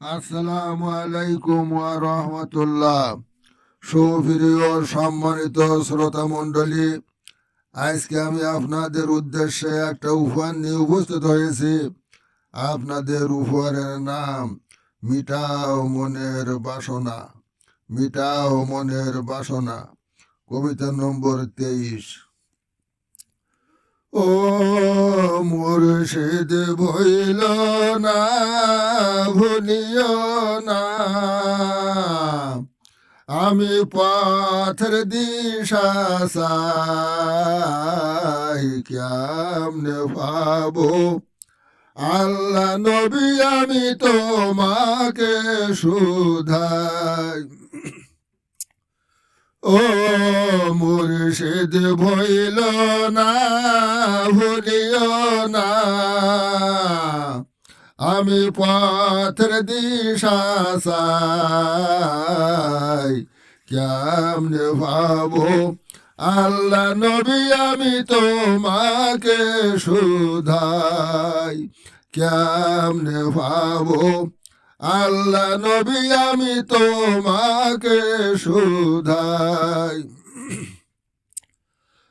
আসসালামু আলাইকুম ওয়া রাহমাতুল্লাহ। সুপ্রিয় সম্মানিত শ্রোতা মণ্ডলী, আজকে আমি আপনাদের উদ্দেশ্যে একটা উপহার নিয়ে উপস্থিত হয়েছি। আপনাদের উপহারের নাম মিটাও মনের বাসনা মিটাও মনের বাসনা, কবিতা নম্বর তেইশ। ও মুর্শিদ ভইল না, ভুলিও না। আমি পাথর দিশা সাই কেমনে পাবো আল্লাহ নবী, আমি তোমাকে সুধাই ও মুর্শিদ ভইল না, ভুলিও না। আমি পথের দিশা কেমনে ভাবো? আল্লাহ নবী, আমি তোমাকে সুধাই কেমনে ভাবো? আল্লাহ নবী, আমি তোমাকে সুধাই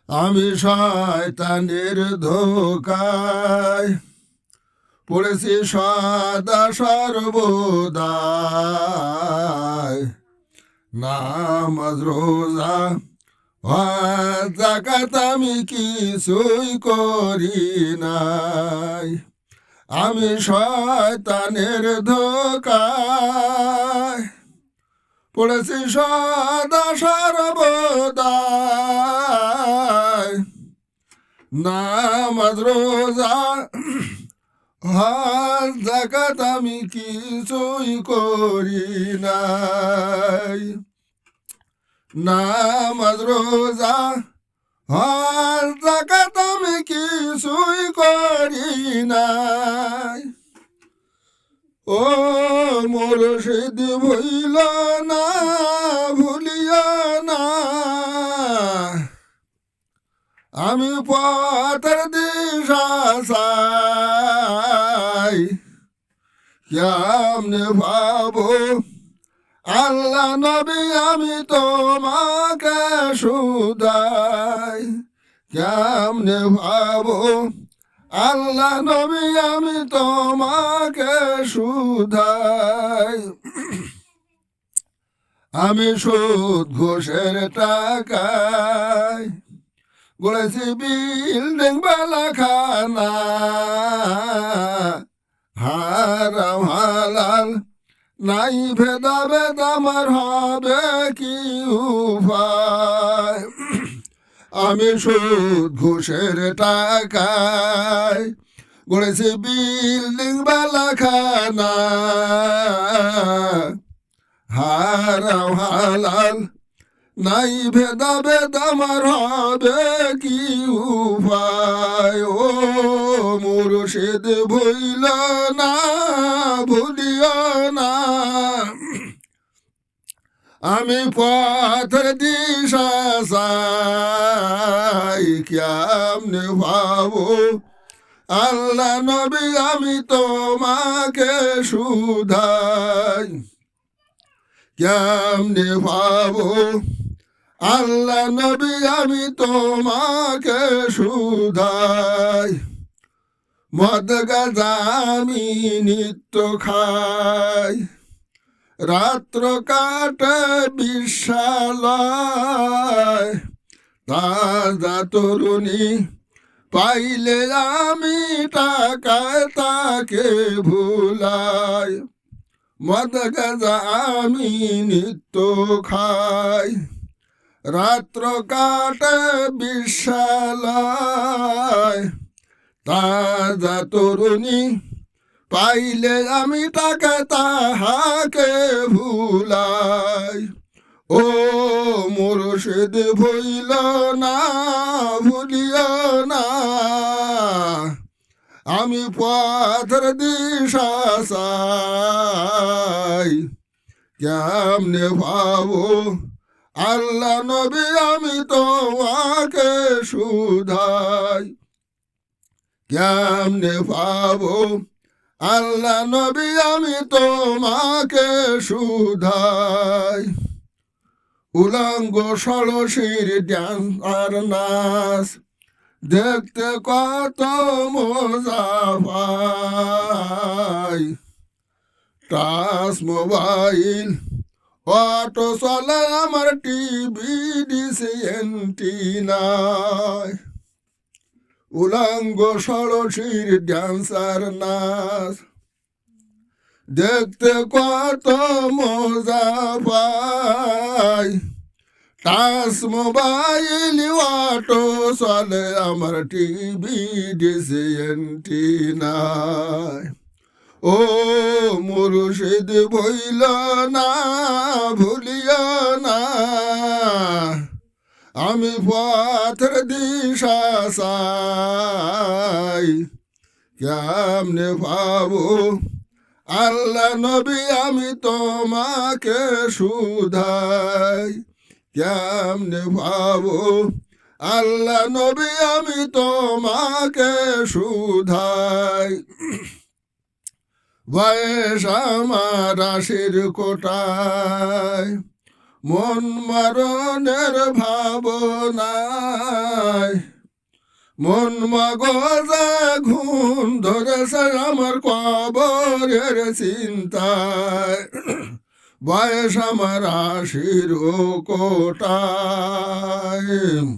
আমি শয়তানের ধোকায়। পড়েছি সদা সর্বদায় নামাজ, রোজা জাকাত আমি কিছুই করি নাই। আমি শয়তানের ধোকায় পড়েছি সদা সর্বদায়। নামাজ, রোজা, হজ জাকাত আমি কিছুই করি নাই। নামাজ, রোজা হজ জাকাত আমি কিছুই করি নাই। ও মুর্শিদ ভইল না ভুলিয়া না। আমি পথের দিশা সাই কেমনে ভাবো আল্লাহ নবী, আমি তোমাকে সুদাই কেমনে ভাবো? আল্লাহ নবী, আমি তোমাকে সুধাই আমি সুদ, ঘোষের টাকায় গড়েছি বিল্ডিং বেলা খানা। হারাম হালাল নাই ভেদা ভেদ আমার হবে কি উপায়? আমি সুদ ঘুষের টাকায় গড়েছি বিল্ডিং বেলা খানা। হারাম হালাল, নাই ভেদা ভেদ আমার হবে কি উপায়? ও মুর্শিদ ভুইল না ভুলিও না আমি পথের দিশা সাই কেমনে ভাবো? আল্লাহ নবী, আমি তোমাকে সুধাই কেমনে ভাবো? আল্লাহ নবী, আমি তোমাকে সুধাই মদ গাজা আমি নিত্য খাই। রাত্র কাটে বিশালায়। তাজা তরুণী, পাইলে আমি টাকায় তাকে ভুলাই। মদ গাজা আমি নিত্য খাই। রাত্র কাটে বিশালায়। তাজা তরুণী পাইলে আমি টাকা তাহাকে ভুলাই। ও মুর্শিদ, ভইল না, ভুলিও না। আমি পথের দিশা কেমনে ভাবো? আল্লাহ নবী, আমি তোমাকে সুধাই কেমনে পাবো আল্লাহ নবী, আমি তোমাকে সুধাই উলঙ্গ ষোড়শীর ড্যান্স আর নাচ দেখতে কত মজা পাই টাচ মোবাইল, অটো চলে আমার টিভি, ডিসি এন্টিনায়। উলঙ্গ ষোড়শীর ড্যান্সার নাচ। দেখতে কত মজা পাই। টাচ মোবাইল অটো চলে আমার টিভি ডিসি এন্টিনায় ও মুর্শিদ ভইল না, ভুলিও না। আমি পথের দিশা চাই। কেমনে পাবো আল্লাহ নবী, আমি তোমাকে সুধাই কেমনে পাবো আল্লাহ নবী, আমি তোমাকে সুধাই বয়স আমার আশির কোটায়। মন মারণের ভাবনায়। মন মগজা ঘুম ধরেছে আমার কবরের চিন্তায়। বয়স আমার আশির কোটায়।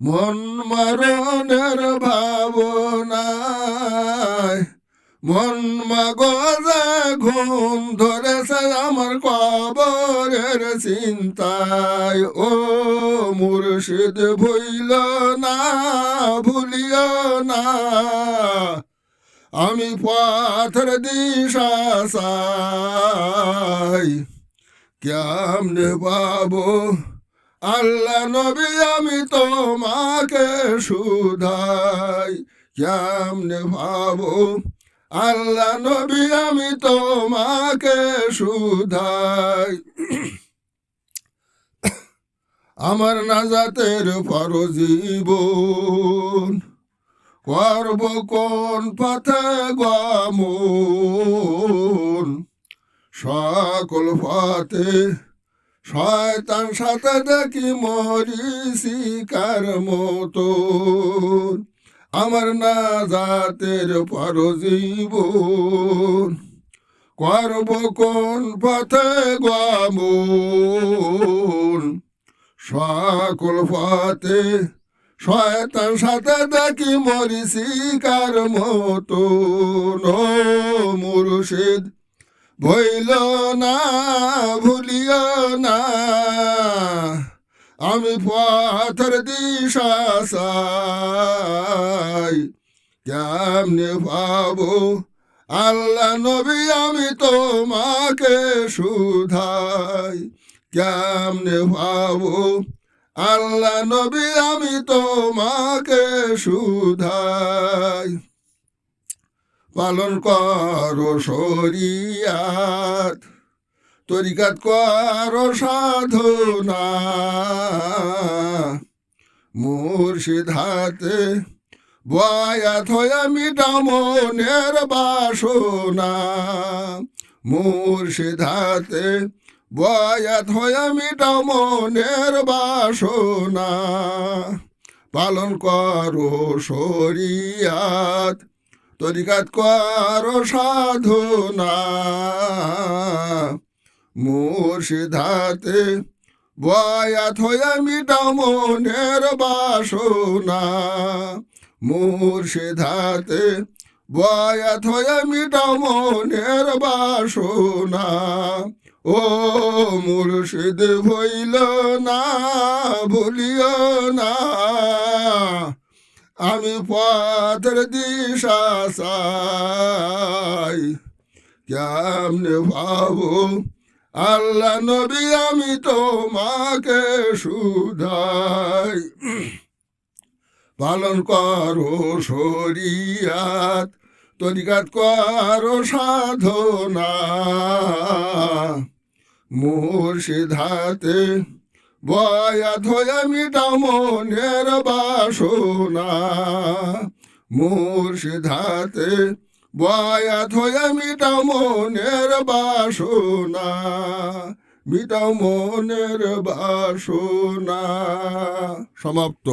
মন মারণের ভাবনায় মন মগজে ঘুম ধরেছে আমার কবরের চিন্তায়। ও মুর্শিদ, ভুইল না, ভুলিও না। আমি পথের দিশা কেমনে পাবো? আল্লাহ নবী, আমি তোমাকে সুধাই কেমনে ভাবো আল্লাহ নবী, আমি তোমাকে সুধাই আমার নাজাতের পর জীবন করব কোন পথে গমন? সকল পথে শয়তান সাথে দেখি মরি শিকার মতন। আমার না জাতের পর জীবন করব কোন পথে গমন? সকল পথে শয়তান সাথে দেখি মরি শিকার মতন ও মুর্শিদ ভইল না, ভুলিও না। আমি পথের দিশা চাই। কেমনে পাবো? আল্লাহ নবী, আমি তোমাকে সুধাই কেমনে পাবো? আল্লাহ নবী, আমি তোমাকে সুধাই পালন করো শরিয়াত। তরিকাত করো সাধনা। মুর্শিদ হাতে বয়াত হয়ে মিটা মনের বাসনা। মুর্শিদ হাতে বয়াত হয়ে মিটা মনের বাসনা। পালন করো শরিয়াত, তরিকাত করো সাধনা। মুর্শিদাতে বয়াত হয়ে মিটাও মনের বাসনা। মুর্শিদাতে বয়াত হয়ে মিটাও মনের বাসনা। ও মুর্শিদ ভইল না, ভুলিও না। আমি পথের দিশা চাই, কেমনে ভাবো আল্লাহ নবী, আমি তোমাকে সুধাই পালন করো শরিয়াত, তরিকাত করো সাধনা। মুর্শিদ হাতে বয়া ধয়া মিটা মনের বাসনা। মুর্শিদ হাতে বয়া ধয়া মিটাও মনের বাসনা মিটাও মনের বাসনা। সমাপ্ত।